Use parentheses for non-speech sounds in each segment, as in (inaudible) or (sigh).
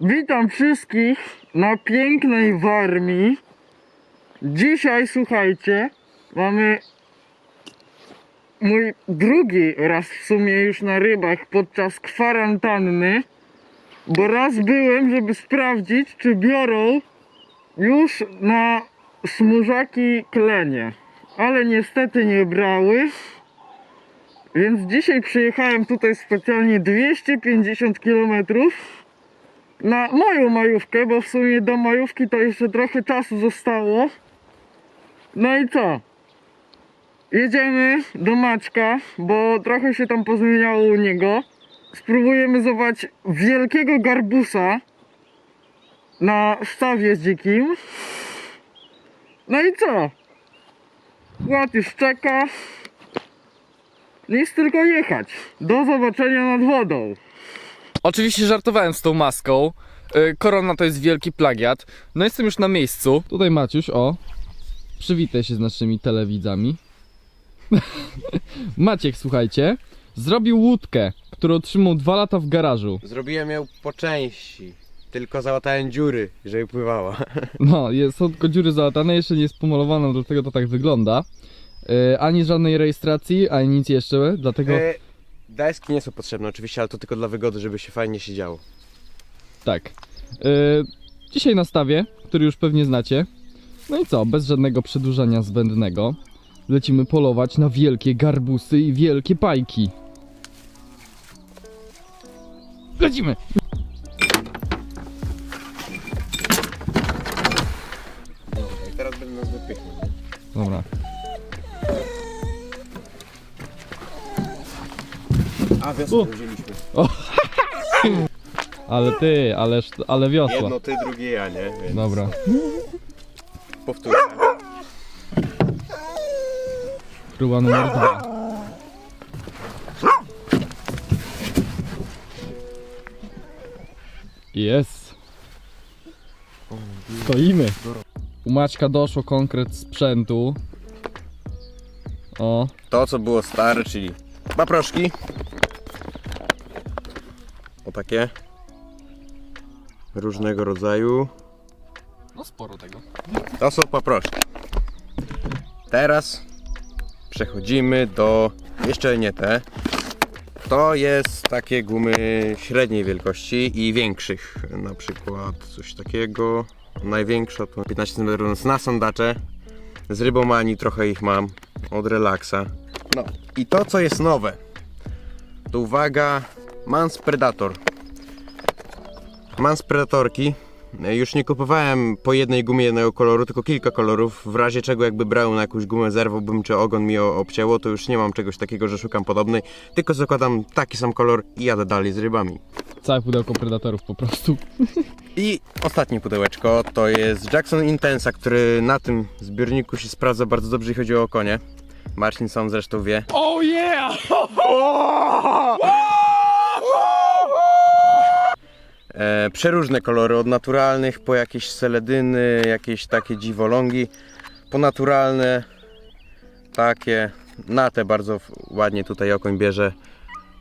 Witam wszystkich na pięknej Warmii. Dzisiaj, słuchajcie, mamy mój drugi raz w sumie już na rybach podczas kwarantanny, bo raz byłem, żeby sprawdzić, czy biorą już na smużaki klenie, ale niestety nie brały. Więc dzisiaj przyjechałem tutaj specjalnie 250 km na moją majówkę, bo w sumie do majówki to jeszcze trochę czasu zostało. No i co? Jedziemy do Maćka, bo trochę się tam pozmieniało u niego. Spróbujemy zobaczyć wielkiego garbusa na stawie dzikim. No i co? Chłop już czeka. Nic tylko jechać. Do zobaczenia nad wodą. Oczywiście żartowałem z tą maską. Y, Korona to jest wielki plagiat. No jestem już na miejscu. Tutaj Maciuś, o. Przywitaj się z naszymi telewidzami. (laughs) Maciek, słuchajcie, zrobił łódkę, którą trzymał dwa lata w garażu. Zrobiłem ją po części. Tylko załatałem dziury, żeby pływała. (laughs) No, jest, są tylko dziury załatane, jeszcze nie jest pomalowana, dlatego to tak wygląda. Y, ani żadnej rejestracji, ani nic jeszcze, dlatego E, deski nie są potrzebne oczywiście, ale to tylko dla wygody, żeby się fajnie siedziało. tak. Y, dzisiaj na stawie, który już pewnie znacie. No i co, bez żadnego przedłużania zbędnego, lecimy polować na wielkie garbusy i wielkie pajki. Lecimy! I teraz będę nas wypychał. Dobra. A wiosnę wzięliśmy. (laughs) Ale ty, ależ, ale wiosła. Jedno ty, drugie ja, nie? Więc Dobra. powtórzę. Próba numer dwa. Jest. Stoimy. U Maćka doszło konkret sprzętu. O, To co było stare, czyli paproszki. Takie. Różnego rodzaju. no sporo tego. To są paproszki. Teraz przechodzimy do jeszcze nie te. To jest takie gumy średniej wielkości i większych. Na przykład coś takiego. Największa to 15 cm na sondacze. Z rybomani trochę ich mam. Od relaksa. No i to co jest nowe. To uwaga. Mans Predator. Mans Predatorki. Już nie kupowałem po jednej gumie jednego koloru, tylko kilka kolorów. W razie czego jakby brałem na jakąś gumę, zerwałbym czy ogon mi obcięło, to już nie mam czegoś takiego, że szukam podobnej. Tylko zakładam taki sam kolor i jadę dalej z rybami. Całe pudełko predatorów po prostu. I ostatnie pudełeczko to jest Jackson Intensa, który na tym zbiorniku się sprawdza bardzo dobrze, jeśli chodzi o konie. Marcin sam zresztą wie. Oh yeah! (laughs) E, przeróżne kolory, od naturalnych po jakieś seledyny, jakieś takie dziwolągi, po naturalne, takie, na te bardzo ładnie tutaj okoń bierze,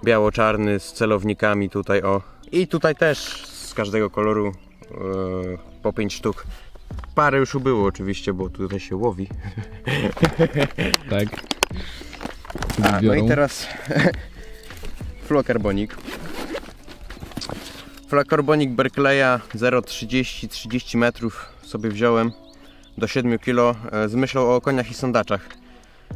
biało-czarny z celownikami tutaj o. I tutaj też z każdego koloru e, po 5 sztuk. Parę już ubyło oczywiście, bo tutaj się łowi. Tak. A, no i teraz fluokarbonik. Fluokarbonik Berkeleya 0,30 30 metrów sobie wziąłem do 7 kg e, z myślą o koniach i sondaczach.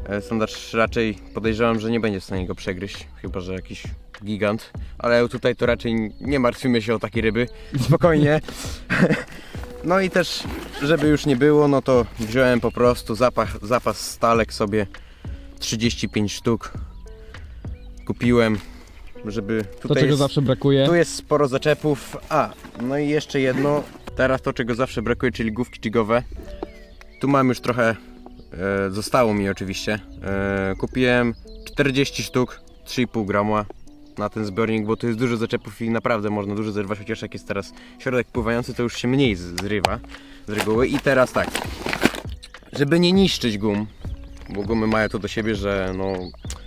E, Sondacz raczej podejrzewam, że nie będzie w stanie go przegryźć, chyba że jakiś gigant, ale tutaj to raczej nie martwimy się o takie ryby, (laughs) spokojnie. No i też, żeby już nie było, no to wziąłem po prostu zapach, zapas stalek sobie 35 sztuk kupiłem, żeby To tutaj czego jest, zawsze brakuje. tu jest sporo zaczepów. A, no i jeszcze jedno, teraz to czego zawsze brakuje, czyli główki jigowe. Tu mam już trochę, e, zostało mi oczywiście. E, kupiłem 40 sztuk, 3,5 grama na ten zbiornik, bo tu jest dużo zaczepów i naprawdę można dużo zerwać, chociaż jak jest teraz środek pływający, to już się mniej zrywa z reguły. I teraz tak, żeby nie niszczyć gum, bo gumy mają to do siebie, że no,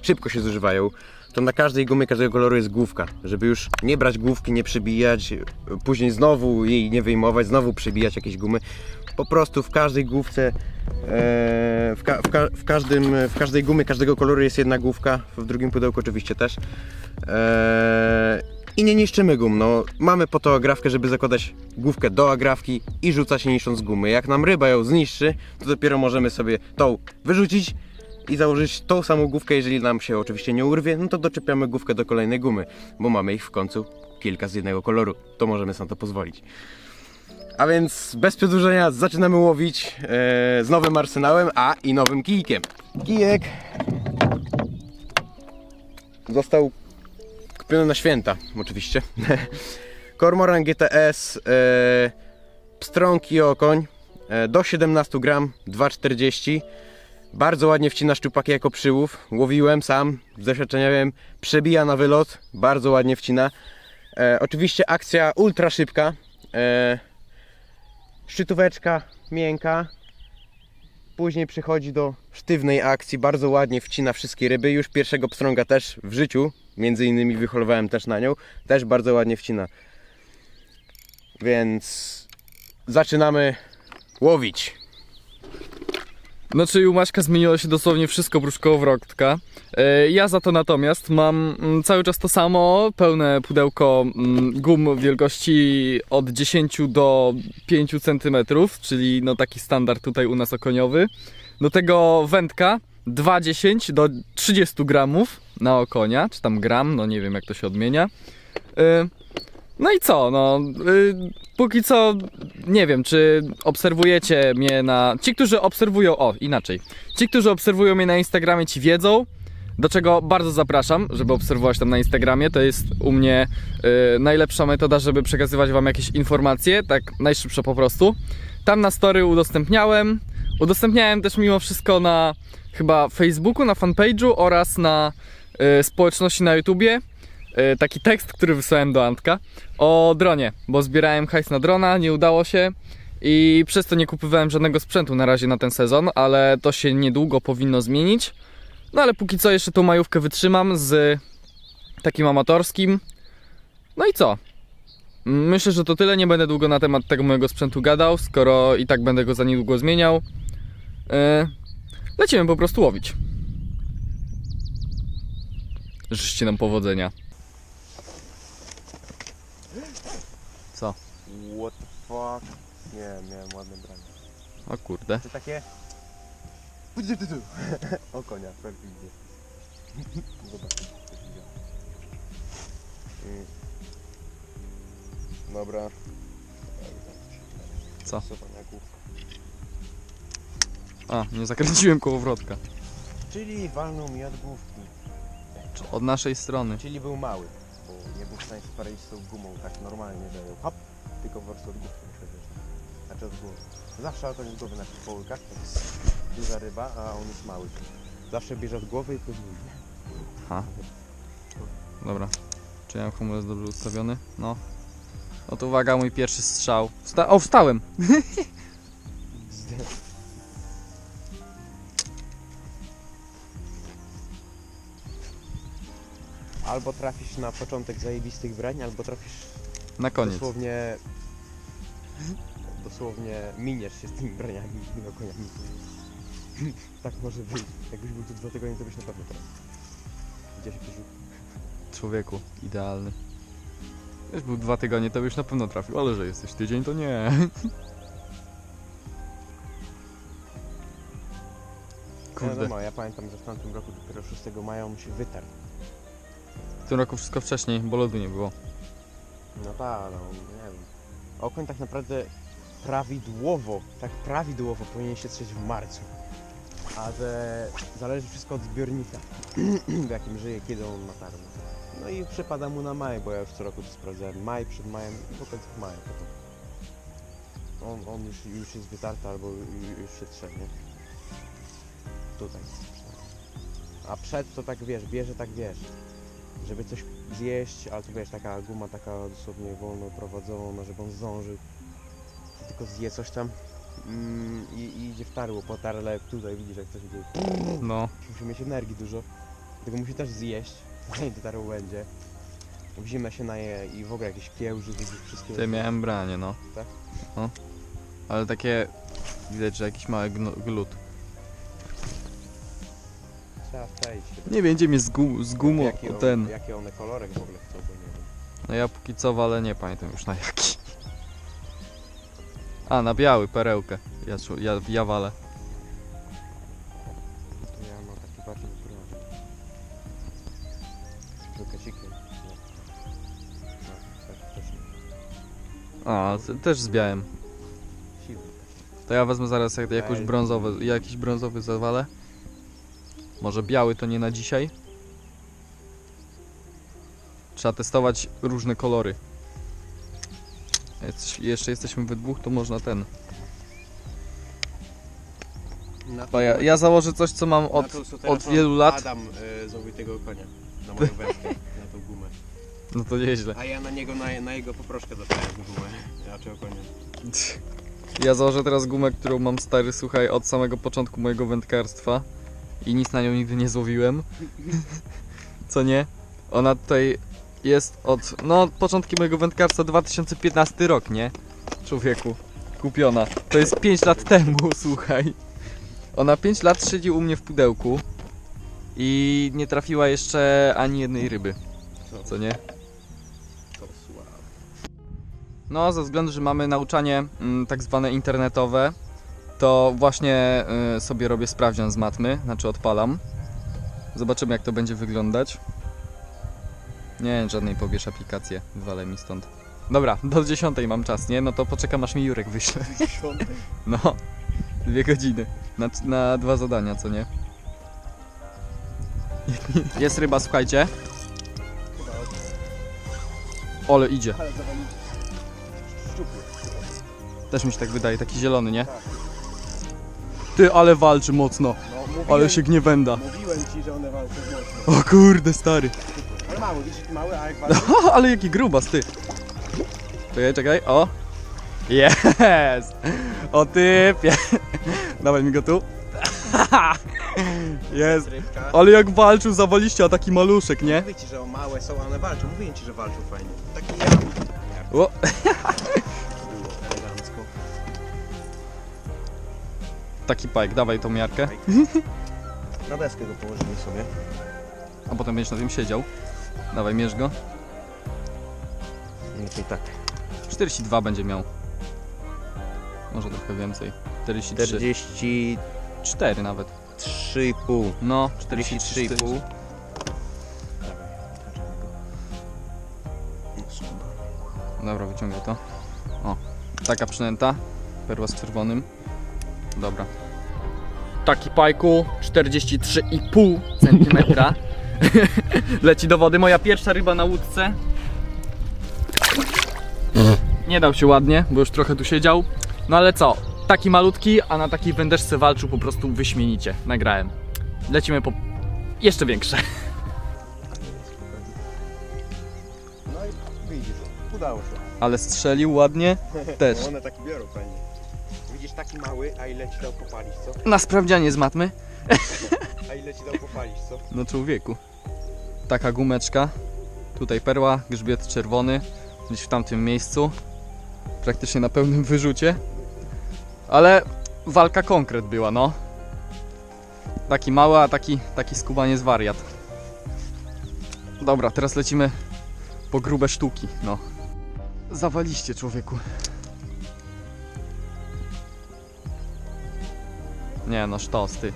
szybko się zużywają, to na każdej gumie każdego koloru jest główka, żeby już nie brać główki, nie przybijać, później znowu jej nie wyjmować, znowu przybijać jakieś gumy. Po prostu w każdej główce, e, w, ka w, ka w, każdym, w każdej gumie każdego koloru jest jedna główka, w drugim pudełku oczywiście też. E, I nie niszczymy gum, no mamy po to agrafkę, żeby zakładać główkę do agrafki i rzucać nie niszcząc gumy. Jak nam ryba ją zniszczy, to dopiero możemy sobie tą wyrzucić i założyć tą samą główkę, jeżeli nam się oczywiście nie urwie, no to doczepiamy główkę do kolejnej gumy, bo mamy ich w końcu kilka z jednego koloru, to możemy sobie na to pozwolić. A więc bez przedłużenia zaczynamy łowić e, z nowym arsenałem, a i nowym kijkiem. Kijek został kupiony na święta, oczywiście. (laughs) Cormoran GTS e, pstrąg i okoń e, do 17 gram 2,40 bardzo ładnie wcina szczupaki jako przyłów. Łowiłem sam, z doświadczenia wiem, przebija na wylot, bardzo ładnie wcina. E, oczywiście akcja ultra szybka. E, szczytóweczka miękka. Później przechodzi do sztywnej akcji, bardzo ładnie wcina wszystkie ryby. Już pierwszego pstrąga też w życiu, między innymi wyholowałem też na nią, też bardzo ładnie wcina. Więc zaczynamy łowić. No czyli u Maćka zmieniło się dosłownie wszystko oprócz kołowrotka. E, Ja za to natomiast mam mm, cały czas to samo, pełne pudełko mm, gum wielkości od 10 do 5 cm, czyli no taki standard tutaj u nas okoniowy. Do tego wędka 2,10 do 30 gramów na okonia, czy tam gram, no nie wiem jak to się odmienia. No i co, no y, póki co nie wiem, czy obserwujecie mnie na. Ci, którzy obserwują. O, inaczej. Ci, którzy obserwują mnie na Instagramie, ci wiedzą. Do czego bardzo zapraszam, żeby obserwować tam na Instagramie. To jest u mnie y, najlepsza metoda, żeby przekazywać Wam jakieś informacje, tak najszybsza po prostu. Tam na story udostępniałem. Udostępniałem też mimo wszystko na chyba Facebooku, na fanpage'u oraz na y, społeczności na YouTubie. Y, taki tekst, który wysłałem do Antka o dronie, bo zbierałem hajs na drona, nie udało się i przez to nie kupowałem żadnego sprzętu na razie na ten sezon, ale to się niedługo powinno zmienić. No ale póki co jeszcze tą majówkę wytrzymam z takim amatorskim. No i co? Myślę, że to tyle. Nie będę długo na temat tego mojego sprzętu gadał, skoro i tak będę go za niedługo zmieniał. Yy, lecimy po prostu łowić. Życzcie nam powodzenia. Fuck? Nie, miałem ładne branie. O kurde. To takie... (laughs) O konia, perfidnie. (laughs) Zobacz. co się dzieje. Mm. Dobra. Co? Sopaniaków. A, nie zakręciłem kołowrotka. Czyli walnął mi od główki. Od naszej strony. Czyli był mały, bo nie był w stanie spalić z tą gumą tak normalnie dają. Hop! Tylko od główki muszę wziąć. Znaczy od głowy. Zawsze od z głowy na tych połykach, to jest duża ryba, a on jest mały. Zawsze bierze od głowy i później. Ha. Dobra. Czy ja mam hamulec dobrze ustawiony? No. No to uwaga, mój pierwszy strzał. Wsta o, wstałem! (laughs) Albo trafisz na początek zajebistych brań, albo trafisz Na koniec. dosłownie... Dosłownie miniesz się z tymi braniami i tymi koniami. (laughs) tak może być. Jakbyś był tu dwa tygodnie, to byś na pewno trafił. Gdzieś jakiś Człowieku, idealny. Już był dwa tygodnie, to by już na pewno trafił, ale że jesteś tydzień, to nie. (laughs) Kurde. Kurde. No, ja pamiętam, że w tamtym roku dopiero 6 maja on się wytarł. W tym roku wszystko wcześniej, bo lodu nie było. No tak, no nie wiem. Okoń tak naprawdę prawidłowo, tak prawidłowo powinien się trzeć w marcu. Ale zależy wszystko od zbiornika, (clears throat) w jakim żyje, kiedy on ma tarmy. No i przypada mu na maj, bo ja już co roku to sprawdzałem. Maj przed majem i po końcu maja potem. On, on już, już jest wytarty albo ju- już się trze, nie? Tutaj. A przed to tak wiesz, bierze tak wiesz, żeby coś zjeść, ale to wiesz, taka guma taka dosłownie wolno prowadzona, żeby on zdążył. Tylko zje coś tam mm, i, i idzie w tarło po tarle, tutaj widzisz jak coś dzieje. No. Musi mieć energii dużo, tego musi też zjeść, Fajnie to będzie. W zimę się naje i w ogóle jakieś kiełży, wszystkie... Ty miałem branie, no. Tak? No. Ale takie... Widać, że jakiś mały glut. Trzeba. Nie będzie mnie z, gu- z gumą Jaki on, ten. Jaki one kolorek w ogóle chcą, bo nie wiem. No ja póki co ale nie pamiętam już na jaki. A, na biały, perełkę. Ja, czu- ja, ja walę. To ja mam taki bardziej naturalny. Z brokecikiem. No. No, tak, też A, też z białym. siwy. To ja wezmę zaraz jak, jakąś brązowy, jakiś brązowy zawalę. Może biały to nie na dzisiaj. Trzeba testować różne kolory. Jeszcze jesteśmy we dwóch, to można ten. Na Bo ja, ja założę coś, co mam od, od wielu lat. Adam y, zrobił tego konia na moją wędkę, na tą gumę. (laughs) No to nieźle. A ja na niego, na, na jego poproszkę dostałem gumę. Raczej o konia. (laughs) Ja założę teraz gumę, którą mam stary, słuchaj, od samego początku mojego wędkarstwa i nic na nią nigdy nie złowiłem. Co nie? Ona tutaj jest od, no, początki mojego wędkarstwa 2015 rok, nie? Człowieku, kupiona. To jest 5 lat temu, (laughs) słuchaj. Ona 5 lat siedzi u mnie w pudełku i nie trafiła jeszcze ani jednej ryby, Co? nie? No, ze względu, że mamy nauczanie mm, tak zwane internetowe, to właśnie y, sobie robię sprawdzian z matmy, znaczy odpalam. Zobaczymy jak to będzie wyglądać. Nie, żadnej pobierz aplikację, wywalę mi stąd. Dobra, do 10 mam czas, nie? No to poczekam aż mi Jurek wyśle. No, dwie godziny. Na, na dwa zadania, co nie? Jest ryba, słuchajcie. Ole, idzie. Też mi się tak wydaje, taki zielony, nie? Ty, ale walczy mocno, No, mówiłem, ale się gniewenda. Mówiłem ci, że one walczą mocno. O kurde, stary. Ale mały, widzisz, mały, a jak (laughs) walczą... ale jaki grubas, ty. Czekaj, czekaj, o. Jest! O typie. (laughs) Dawaj mi go tu. (laughs) Jest. Rybka. Ale jak walczył, zawaliście, a taki maluszek, nie? Mówię ci, że o małe są, a one walczą. Mówiłem ci, że walczą fajnie. Taki ja. O. Taki pajk, dawaj tą miarkę. (laughs) Na deskę go położymy sobie. A potem będziesz na tym siedział. Dawaj, mierz go. Lepiej tak. 42 będzie miał. Może trochę więcej. 43. 43,5. 4 nawet. No, 43,5. Dawaj, No, skuba. Dobra, wyciągaj to. O, taka przynęta. Perła z czerwonym. Dobra. Taki pajku, 43,5 cm. (laughs) Leci do wody. Moja pierwsza ryba na łódce. Nie dał się ładnie, bo już trochę tu siedział. No ale co? Taki malutki, a na takiej wędeczce walczył po prostu wyśmienicie. Nagrałem. Lecimy po jeszcze większe. No i widzisz, udało się. Ale strzelił ładnie. (laughs) Też. No one tak biorą fajnie. Widzisz, taki mały, a ile ci dał popalić, co? Na sprawdzianie z matmy. A ile ci dał popalić, co? (laughs) No człowieku. Taka gumeczka. Tutaj perła, grzbiet czerwony. Gdzieś w tamtym miejscu. Praktycznie na pełnym wyrzucie. Ale walka konkret była, no. Taki mały, a taki, taki skubaniec wariat. Dobra, teraz lecimy po grube sztuki, no. Zawaliście człowieku. Nie no, sztos ty.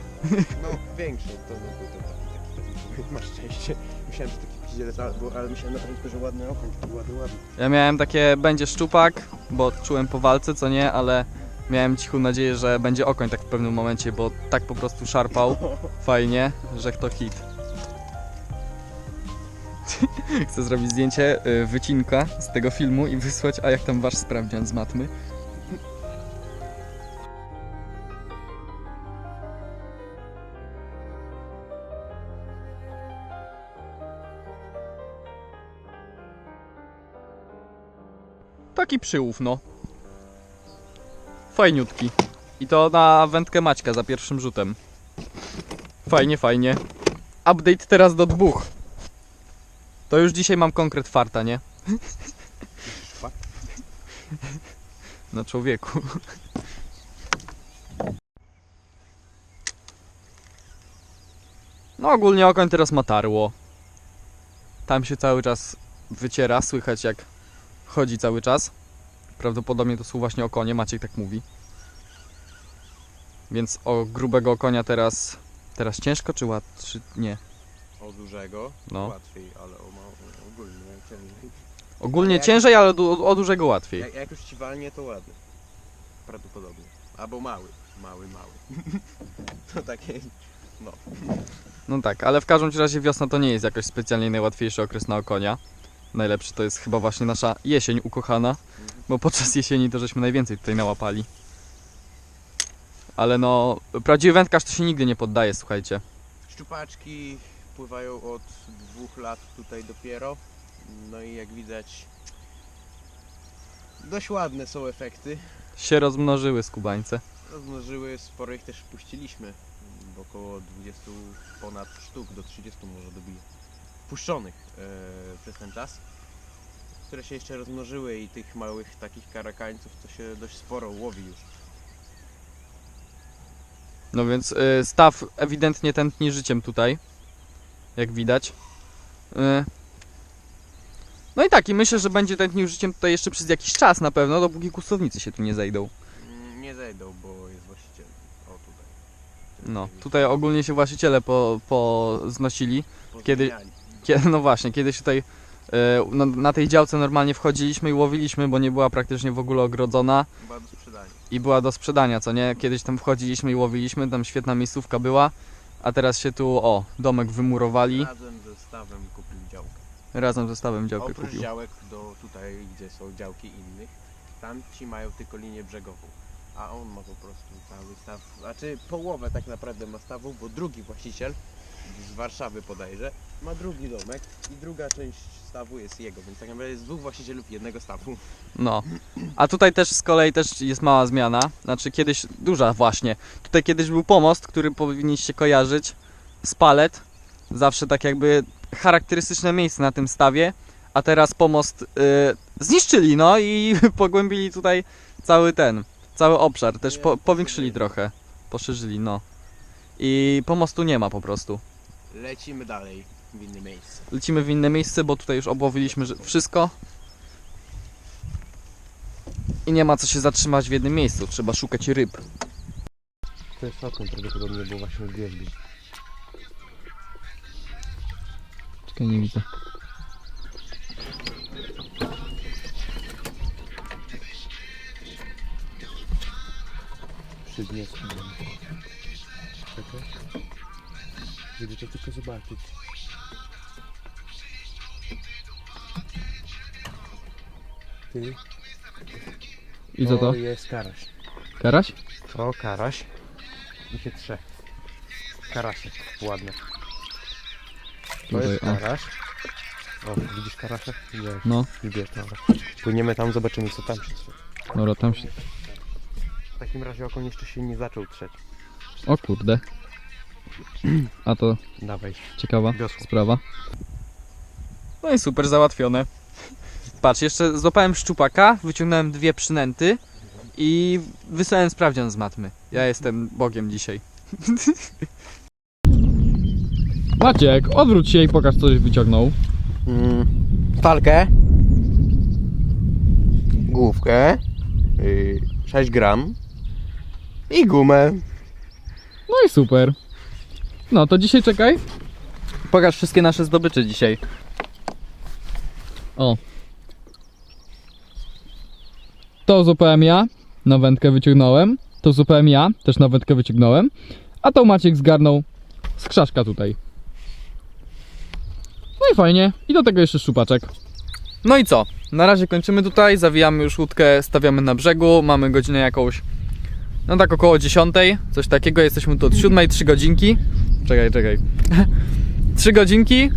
No, większy, to, no, to, to taki, taki, taki, masz szczęście. Myślałem, że taki pizdzielec, ale, bo- ale myślałem na początku, że ładny okoń, taki ładny, ładny. Ja miałem takie, będzie szczupak, bo czułem po walce, co nie, ale miałem cichą nadzieję, że będzie okoń tak w pewnym momencie, bo tak po prostu szarpał fajnie, że to hit. (laughs) Chcę zrobić zdjęcie y, wycinka z tego filmu i wysłać, a jak tam wasz sprawdzian z matmy. Taki przyłów, no. Fajniutki. I to na wędkę Maćka za pierwszym rzutem. Fajnie, fajnie. Update teraz do dwóch. To już dzisiaj mam konkret farta, nie? (laughs) No człowieku. No ogólnie okoń teraz ma tarło. Tam się cały czas wyciera, słychać jak chodzi cały czas. Prawdopodobnie to są właśnie okonie, Maciek tak mówi. Więc o grubego konia teraz teraz ciężko czy łat czy nie? O dużego No. łatwiej, ale o ogólnie ciężej. Ogólnie Jak- ciężej, ale du- o dużego łatwiej. Jak, jak już ci walnie, to ładny. Prawdopodobnie. Albo mały. Mały, mały. (laughs) to takie... No. No tak, ale w każdym razie wiosna to nie jest jakoś specjalnie najłatwiejszy okres na okonia. Najlepszy to jest chyba właśnie nasza jesień ukochana, bo podczas jesieni to żeśmy najwięcej tutaj nałapali. Ale no, prawdziwy wędkarz to się nigdy nie poddaje, słuchajcie. Szczupaczki pływają od dwóch lat tutaj dopiero. No i jak widać dość ładne są efekty. Się rozmnożyły skubańce. Rozmnożyły, sporo ich też puściliśmy. Bo około 20 ponad sztuk do 30 może dobije. Puszczonych e, przez ten czas. Które się jeszcze rozmnożyły i tych małych takich karakańców to się dość sporo łowi już. No więc y, staw ewidentnie tętni życiem tutaj, jak widać. Y, no i tak, i myślę, że będzie tętnił życiem tutaj jeszcze przez jakiś czas na pewno, dopóki kustownicy się tu nie zejdą. Mm, Nie zejdą, bo jest właściciel. O tutaj. No, tutaj ogólnie się właściciele po, po znosili. kiedy- Pozmieniali. Kie- (laughs) No właśnie, kiedyś tutaj e, na, na tej działce normalnie wchodziliśmy i łowiliśmy, bo nie była praktycznie w ogóle ogrodzona Chyba do sprzedania. i była do sprzedania, co nie? Kiedyś tam wchodziliśmy i łowiliśmy, tam świetna miejscówka była, a teraz się tu, o, domek wymurowali, Razem ze stawem kupił działkę. razem ze stawem działkę Oprócz kupił. działek do tutaj, gdzie są działki innych, tam ci mają tylko linię brzegową. A on ma po prostu cały staw, znaczy połowę tak naprawdę ma stawu, bo drugi właściciel z Warszawy podajże, ma drugi domek i druga część stawu jest jego, więc tak naprawdę jest dwóch właścicielów jednego stawu. No. A tutaj też z kolei też jest mała zmiana. Znaczy kiedyś, duża właśnie. Tutaj kiedyś był pomost, który powinniście kojarzyć z palet. Zawsze tak jakby charakterystyczne miejsce na tym stawie. A teraz pomost y, zniszczyli, no i (laughs) pogłębili tutaj cały ten, cały obszar. Też po, powiększyli trochę. Poszerzyli, no. I pomostu nie ma po prostu. Lecimy dalej w inne miejsce. Lecimy w inne miejsce, bo tutaj już obłowiliśmy wszystko. I nie ma co się zatrzymać w jednym miejscu, trzeba szukać ryb. To jest okno prawdopodobnie, bo właśnie wjeździ. Czekaj, nie widzę. Przy dnie Żeby to tylko zobaczyć. Ty, I co to? jest karaś. Karaś? To karaś. I się trze. Karasie, ładne. To Tutaj, jest o. karaś. O, widzisz karasia? Nie, No, lubię to. Płyniemy tam, zobaczymy co tam się trze. dobra, tam się... W takim razie okoń jeszcze się nie zaczął trzeć. O kurde. A to Dawaj. ciekawa Wiosło. sprawa. No i super, załatwione. Patrz, jeszcze złapałem szczupaka, wyciągnąłem dwie przynęty i wysłałem sprawdzian z matmy. Ja jestem Bogiem dzisiaj. (laughs) Maciek, odwróć się i pokaż, co żeś wyciągnął. Mm, falkę. Główkę. Yy, 6 gram. I gumę. No i super. No to dzisiaj czekaj. Pokaż wszystkie nasze zdobycze dzisiaj. O. To złapałem ja, na wędkę wyciągnąłem. To złapałem ja, też na wędkę wyciągnąłem. A to Maciek zgarnął z krzaszka tutaj. No i fajnie. I do tego jeszcze szczupaczek. No i co? Na razie kończymy tutaj, zawijamy już łódkę, stawiamy na brzegu, mamy godzinę jakąś no tak około 10, coś takiego. Jesteśmy tu od 7, 3 godzinki. Czekaj, czekaj. (laughs) 3 godzinki,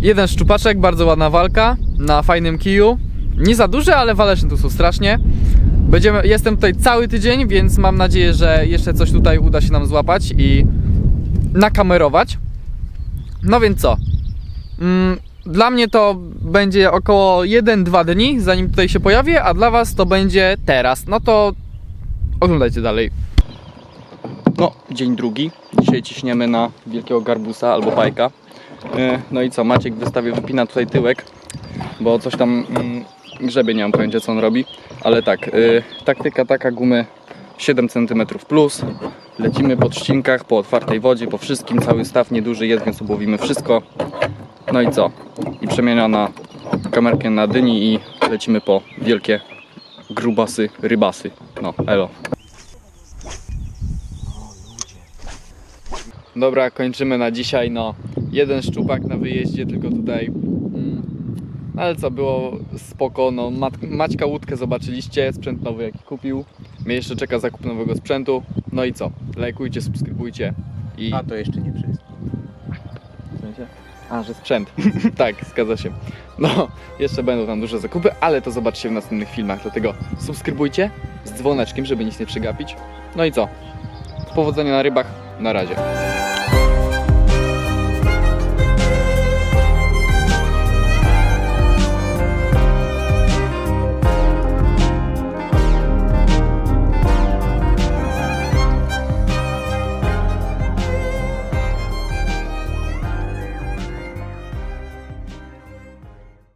jeden szczupaczek, bardzo ładna walka na fajnym kiju. Nie za duże, ale waleczne tu są strasznie. Będziemy, jestem tutaj cały tydzień, więc mam nadzieję, że jeszcze coś tutaj uda się nam złapać i nakamerować. No więc co? Mm, dla mnie to będzie około 1-2 dni, zanim tutaj się pojawię, a dla Was to będzie teraz. No to oglądajcie dalej. No, dzień drugi. Dzisiaj ciśniemy na wielkiego garbusa albo pajka. E, No i co, Maciek wystawił, wypina tutaj tyłek, bo coś tam mm, grzebie, nie mam pojęcia co on robi. Ale tak, y, taktyka taka, gumy 7 cm plus. Lecimy po trzcinkach, po otwartej wodzie, po wszystkim. Cały staw nieduży jest, więc obłowimy wszystko. No i co? I przemiana na kamerkę na dyni i lecimy po wielkie grubasy, rybasy. No, elo. Dobra, kończymy na dzisiaj. No, jeden szczupak na wyjeździe, tylko tutaj. Mm, ale co, było spoko. No, Mat- Maćka łódkę zobaczyliście, sprzęt nowy jaki kupił. Mnie jeszcze czeka zakup nowego sprzętu. No i co? Lajkujcie, subskrybujcie i. A to jeszcze nie wszystko. W sensie? A, że sprzęt. (laughs) tak, zgadza się. No, jeszcze będą tam duże zakupy, ale to zobaczcie w następnych filmach. Dlatego subskrybujcie z dzwoneczkiem, żeby nic nie przegapić. No i co? Powodzenia na rybach. Na razie.